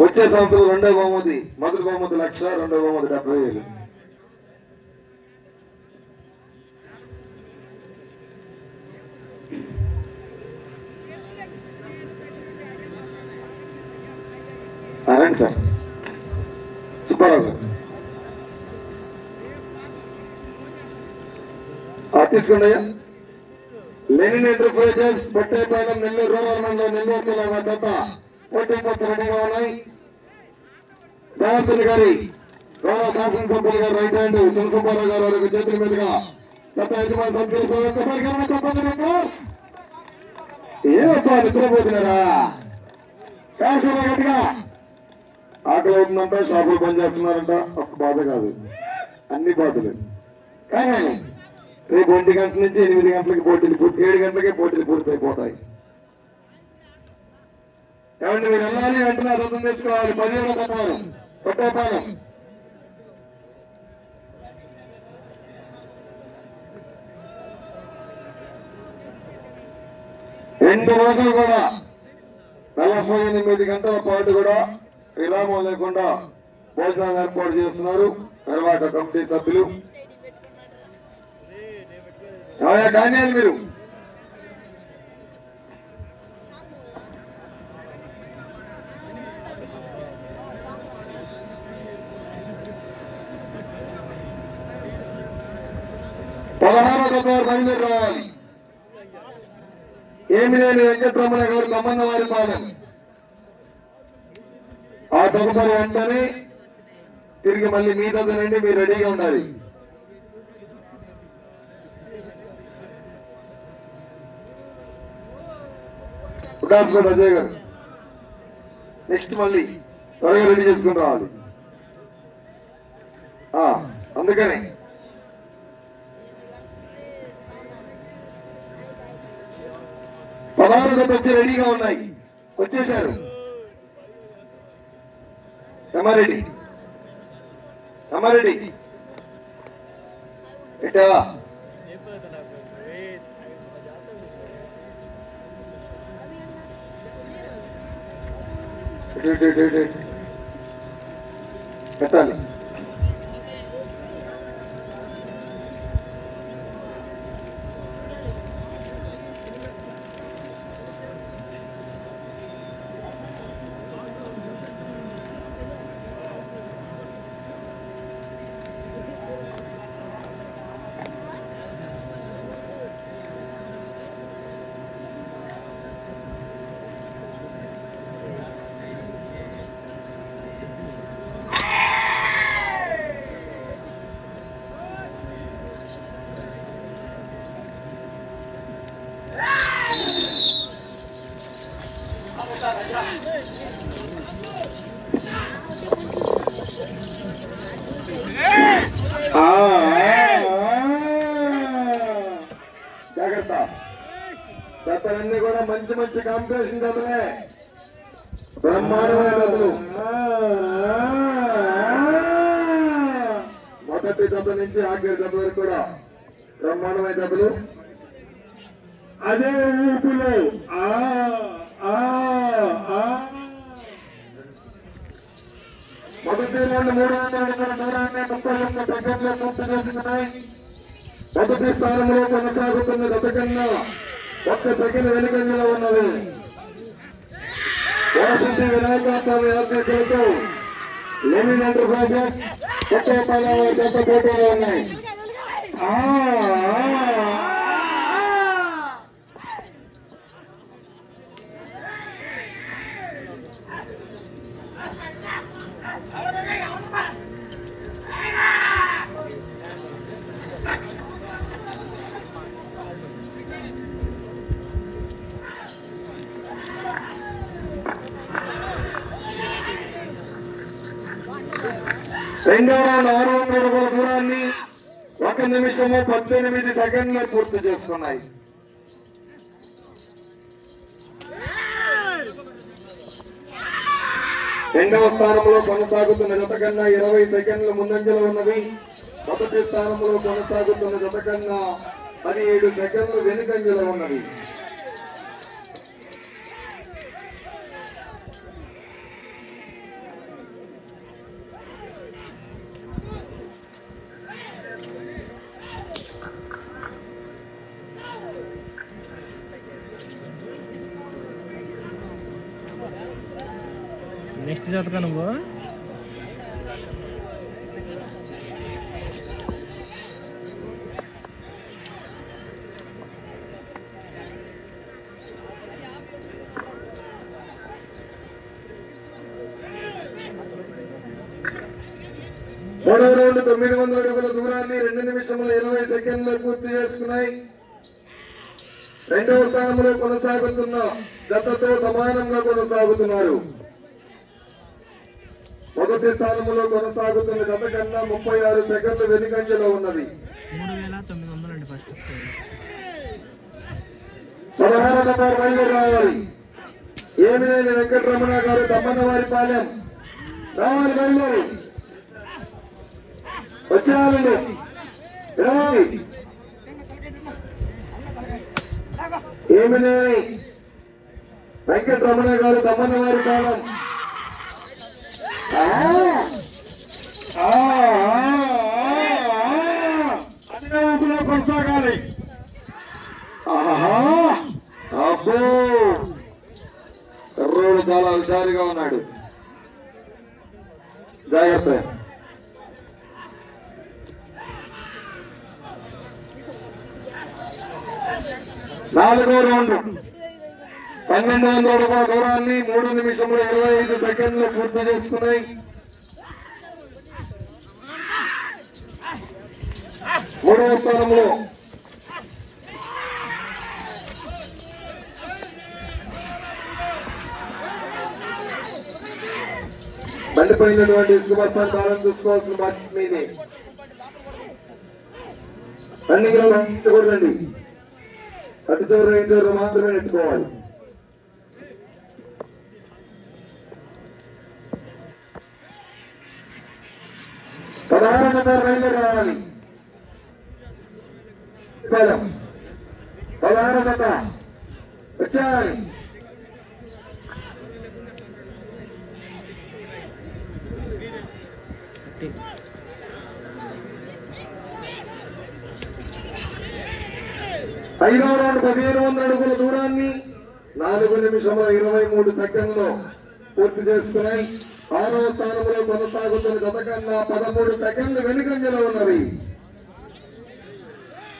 వచ్చే సంవత్సరం రెండో బహుమతి మొదటి బహుమతి లక్ష రెండో బహుమతి డెబ్బై వేలు. రండి సార్. సుబ్బారావు సార్. ఆ, తీసుకోండి అయ్యా. Lenin enterprises Pattepalem Nellore rural మండలం నెల్లూరు జిల్లా గత పోటీ రెడీగా ఉన్నాయి దేవస్థాని గారి గౌరవ శాసనసభ్యులు గారు రైట్ హ్యాండ్ చంద్రసుబ్బారావు గారు వారికి చేతుల మీదుగా గత యజమాని సంస్థలు ఏమో నిద్రపోతున్నారా గట్టిగా ఆకలి అవుతుందంట షాపులు పని చేస్తున్నారంట ఒక్క బాధ కాదు. అన్ని బాధలు కానీ రేపు ఒంటి గంటల నుంచి ఎనిమిది గంటలకి పోటీలు పూర్తి ఏడు గంటలకే పోటీలు పూర్తయిపోతాయి కాబట్టి మీరు వెళ్ళాలి వెంటనే రథం తీసుకోవాలి పదిహేను పట్టాలి పట్టేపాలెం రెండు రోజులు కూడా నలభై ఎనిమిది గంటల పాటు కూడా విరామం లేకుండా భోజనాలు ఏర్పాటు చేస్తున్నారు. నిర్వాహక కమిటీ సభ్యులు. ఏమయ్యా కానీ మీరు? పదహారో తొమ్మిది రావాలి ఏమి లేని వెంకటరమణ గారు తమ్మన్న వారి పాలెం ఆ తదుపరి వెంటనే తిరిగి మళ్ళీ మీ దగ్గర నుండి మీరు రెడీగా ఉండాలి. ఉడాల్సిన అజయ్ గారు నెక్స్ట్ మళ్ళీ త్వరగా రెడీ చేసుకుని రావాలి. అందుకనే పదహారు జత వచ్చి రెడీగా ఉన్నాయి. వచ్చేశారు రమారెడ్డి. రమారెడ్డి. పెట్టావా పెట్టాలి ఆ, ఆ, ఆ. జాగ్రత్త జతలన్నీ కూడా మంచి మంచి కాంపిటీషన్ జతలే బ్రహ్మాండమైన జతలు మొదటి దెబ్బ నుంచి ఆఖరి దెబ్బ వరకు కూడా బ్రహ్మాండమైన జతలు అదే ఊపులో. ఆ మొదటి రెండు మూడు వందల అడుగుల దూరాన్ని ముప్పై ఒక్క సెకండ్ల పూర్తి చేస్తున్నాయి. మొదటి స్థానంలో కొనసాగుతున్న గత కన్నా ఒక్క సెకండ్ వెనుకంజలో ఉన్నది. వరసింటి వినాయక స్వామి ఆశీస్సులతో లెనిన్ ఎంటర్ప్రైజెస్ కొత్తపల్లి జత పోటీలో ఉన్నాయి. ఆ, రెండవ రౌండ్ దూరాన్ని ఒక నిమిషము పద్దెనిమిది సెకండ్లు పూర్తి చేసుకున్నాయి. రెండవ స్థానంలో కొనసాగుతున్న జత కన్నా ఇరవై సెకండ్ల ముందంజలో ఉన్నవి మొదటి స్థానంలో కొనసాగుతున్న జత కన్నా పదిహేడు సెకండ్లు వెనుకంజలో ఉన్నవి నెక్స్ట్ చదువుతా నువ్వు? మూడవ రౌండ్ తొమ్మిది వందల అడుగుల దూరాన్ని రెండు నిమిషముల ఇరవై సెకండ్లు పూర్తి చేసుకున్నాయి రెండవ స్థానంలో కొనసాగుతున్న గతతో సమానంగా కొనసాగుతున్నారు. మొదటి స్థానంలో కొనసాగుతున్న జత కన్నా ముప్పై ఆరు సెకండ్లు వెనుకంజలో ఉన్నది. పదహారు నంబర్ బయలుదేరి రావాలి. ఏమి లేని వెంకటరమణ గారు తమ్మన్నవారి పాలెం రావాలి బయలుదేరి వచ్చేయాలండి రావాలి. ఏమి లేని వెంకటరమణ గారు తమ్మన్నవారి పాలెం! అదే ఊపిలో కొనసాగాలి ఆహా! అబ్బో కుర్రోడు చాలా హుషారుగా ఉన్నాడు జాగ్రత్త నాలుగో రౌండ్ పన్నెండు వందల అడుగుల దూరాన్ని మూడు నిమిషముల ఇరవై ఐదు సెకండ్లు పూర్తి చేసుకున్నాయి. మూడవ స్థానంలో బండిపోయినటువంటి ఇసుక బస్తాన్ని చూసుకోవాల్సిన బాధ్యత మీదే. రన్నింగ్లో పెట్టకూడదండి అటు చివరి చివరి మాత్రమే నెట్టుకోవాలి పదహారు నెంబర్ బయలుదేరి రావాలి పాలెం. పదహారు జత వచ్చాయి ఫిఫ్టీ ఐదవ రౌండ్ పదిహేను వందల అడుగుల దూరాన్ని నాలుగు నిమిషముల ఇరవై మూడు సెకండ్లో పూర్తి చేస్తున్నాయి ఆరో స్థానంలో కొనసాగుతున్న గత కన్నా పదమూడు సెకండ్లు వెనుకంజలో ఉన్నవి.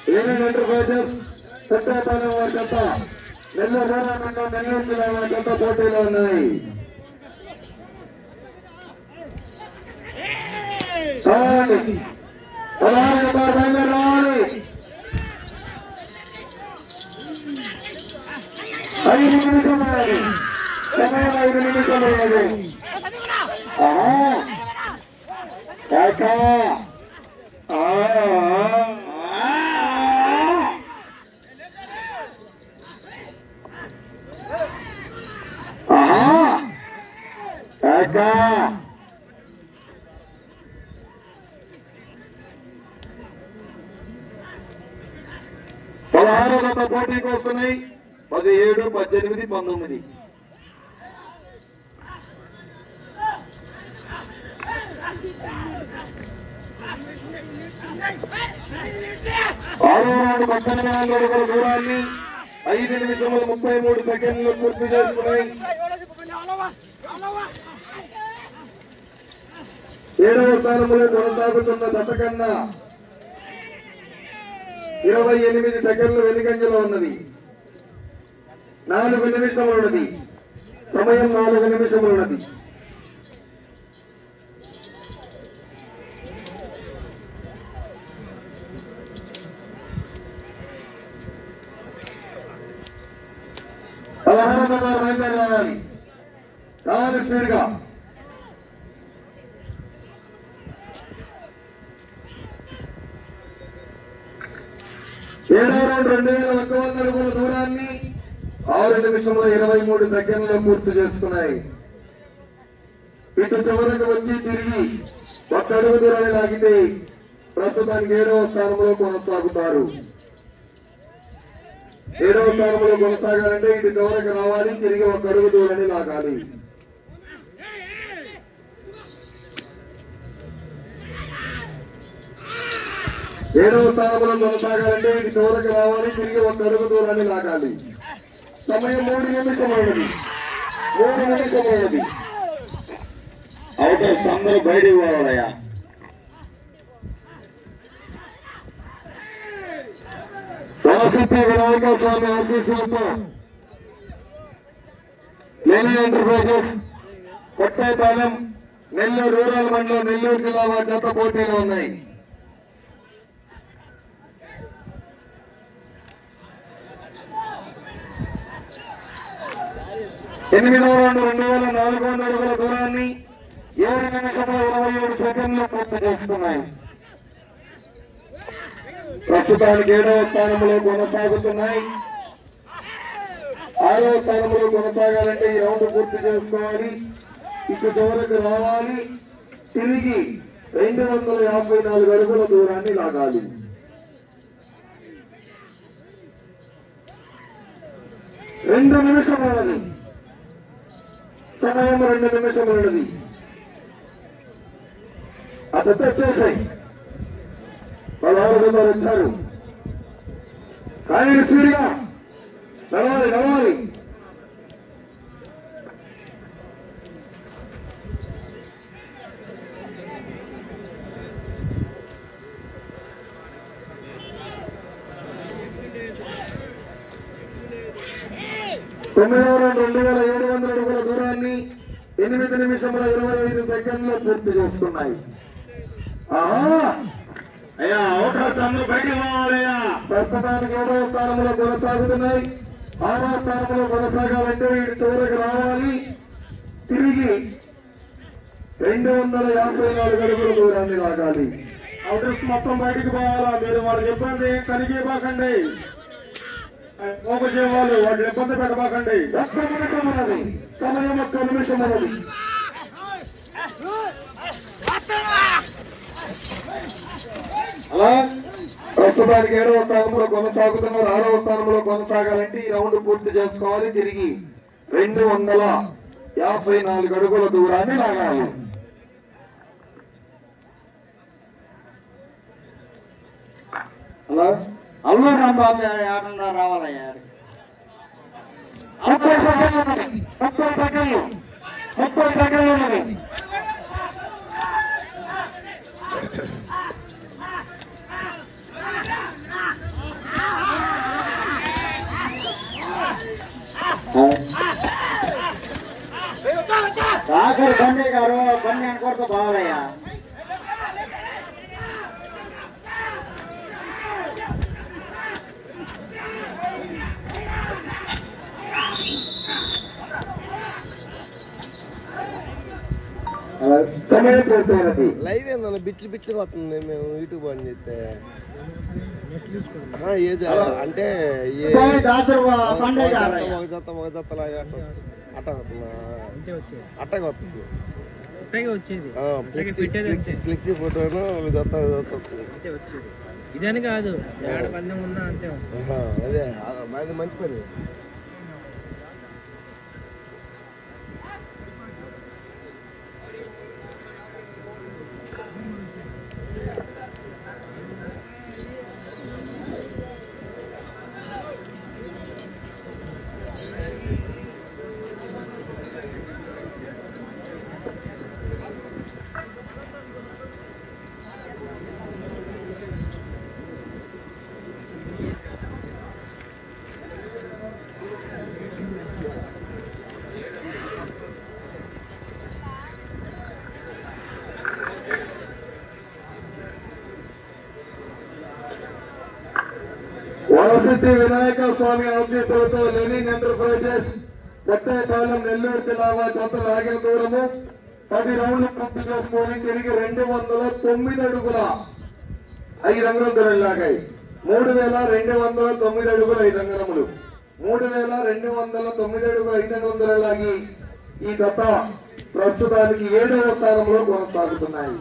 ఏమేమి ఎంటర్ప్రైజెస్ పుట్టపాలెం వారి నెల్లూరు రూరల్ నెల్లూరు జిల్లా వారి పోటీలో ఉన్నాయి. రావాలి. రావాలి. ఐదు నిమిషములు సమయం ఐదు నిమిషం ఆహా. కాక. ఆ, ఆ, ఆ. ఆహా. కాక. పదహారు గత పోటీకి వస్తున్నాయి. పదిహేడు పద్దెనిమిది పంతొమ్మిది. ఆరు రౌండ్ పద్దెనిమిది దూరాన్ని ఐదు నిమిషముల ముప్పై మూడు సెకండ్లు పూర్తి చేసుకున్నాయి ఏడవ స్థానంలో కొనసాగుతున్న దశ కన్నా ఇరవై ఎనిమిది సెకండ్లు వెనుకంజలో ఉన్నది. నాలుగు నిమిషములు ఉన్నది సమయం నాలుగు నిమిషములు ఉన్నది రావాలి స్పీడ్గా ఏడవ రౌండ్ రెండు వేల ఒక్క వంద అడుగుల దూరాన్ని ఆరు నిమిషంలో ఇరవై మూడు సెకండ్లు పూర్తి చేసుకున్నాయి. ఇటు చివరకు వచ్చి తిరిగి ఒక్క అడుగు దూరాన్ని లాగితే ప్రస్తుతానికి ఏడవ స్థానంలో కొనసాగుతారు. ఏడవ స్థానంలో కొనసాగాలంటే ఇటు చివరకు రావాలి తిరిగి ఒక్క అడుగు దూరాన్ని లాగాలి. ఏడవ స్థానంలో కొనసాగాలంటే ఇది చివరికి రావాలి తిరిగి ఒక అడుగు దూరాన్ని లాగాలి. సమయం మూడు నిమిషమైనది మూడు నిమిషమైనది అవుటర్స్ సందరూ బయటికి పోవాలయ్యా. వనసతి వినాయక స్వామి ఆశీస్సులతో లేని ఎంటర్ప్రైజెస్ కొట్టేపాలెం నెల్లూరు రూరల్ మండలం నెల్లూరు జిల్లా వారి జత పోటీలు ఉన్నాయి. ఎనిమిదవ రౌండ్ రెండు వేల నాలుగు వందల అడుగుల దూరాన్ని ఏడు నిమిషంలో ఇరవై ఏడు సెకండ్లు పూర్తి చేస్తున్నాయి? ప్రస్తుతానికి ఏడవ స్థానంలో కొనసాగుతున్నాయి. ఆరవ స్థానంలో కొనసాగాలంటే ఈ రౌండ్ పూర్తి చేసుకోవాలి. ఇటు చివరకు రావాలి. తిరిగి రెండు వందల యాభై నాలుగు అడుగుల దూరాన్ని లాగాలి. రెండు నిమిషం నిమిషములది సమయం రెండు నిమిషములది అదంతా వచ్చేసాయి పదహారు ఆరోగ్యంగా వచ్చారు కానీ స్పీడ్గా నడవాలి నడవాలి. తొమ్మిదవ రెండు వేల ఏడు వందల అడుగుల ఎనిమిది నిమిషముల ఇరవై ఐదు సెకండ్లు పూర్తి చేస్తున్నాయి. ఆహా! అయ్యా ప్రస్తుతానికి ఏడవ స్థానంలో కొనసాగుతున్నాయి. ఆరవ స్థానంలో కొనసాగాలంటే వీడి చివరికి రావాలి. తిరిగి రెండు వందల యాభై నాలుగు అడుగుల దూరాన్ని లాగాలి. అవుటర్స్ మొత్తం బయటికి పోవాలా? మీరు వాళ్ళు చెప్పండి కలిగే బాకండి వాళ్ళు ఇబ్బంది పెట్టబాకండి. ఒక్క నిమిషం ఉన్నది. సమయం ఒక్క నిమిషం ఉన్నది. అలా ప్రస్తుతానికి ఏడవ స్థానంలో కొనసాగుతున్నారు ఆరవ స్థానంలో కొనసాగాలంటే ఈ రౌండ్ పూర్తి చేసుకోవాలి. తిరిగి రెండు వందల యాభై నాలుగు అడుగుల దూరాన్ని లాగాలి. హలో అల్లూరు రాంబాబు ఏడన్నా రావాలయ్యా ముప్పై సెకండ్లు ఉన్నది ముప్పై సెకండ్లు ముప్పై సెకండ్లు ఉన్నది ఆఖరి బండి గారు బండి అనుకోరుతో పోవాలయ్యా లైవ్ ఏందన్న? బిట్లు బిట్లు వస్తుంది మేము యూట్యూబ్ అని చెప్తే నెట్ చూసుకోండి ఆ, ఏ అంటే ఏ ఒక జత ఒక జత లాగా అట్ట వచ్చేది. అట్టగా వస్తుంది. ఫ్లెక్సీ ఫోటోను ఒక జత ఒక జత వస్తుంది. ఇదని కాదు. అది మంచి పని. ప్రసిద్ధి వినాయక స్వామి ఆశీస్సులతో లెనిన్ ఎంటర్ప్రైజెస్ కొట్టేపాలెం నెల్లూరు జిల్లా వారి జత లాగిన దూరము. పది రౌండ్లు పూర్తి చేసుకొని తిరిగి రెండు వందల తొమ్మిది అడుగుల ఐదు అంగుల దూరం లాగాయి. మూడు వేల రెండు వందల తొమ్మిది అడుగుల ఐదు అంగరములు మూడు వేల రెండు వందల తొమ్మిది అడుగుల ఐదు అంగుల దూరం లాగి ఈ గత ప్రస్తుతానికి ఏడవ స్థానంలో కొనసాగుతున్నాయి.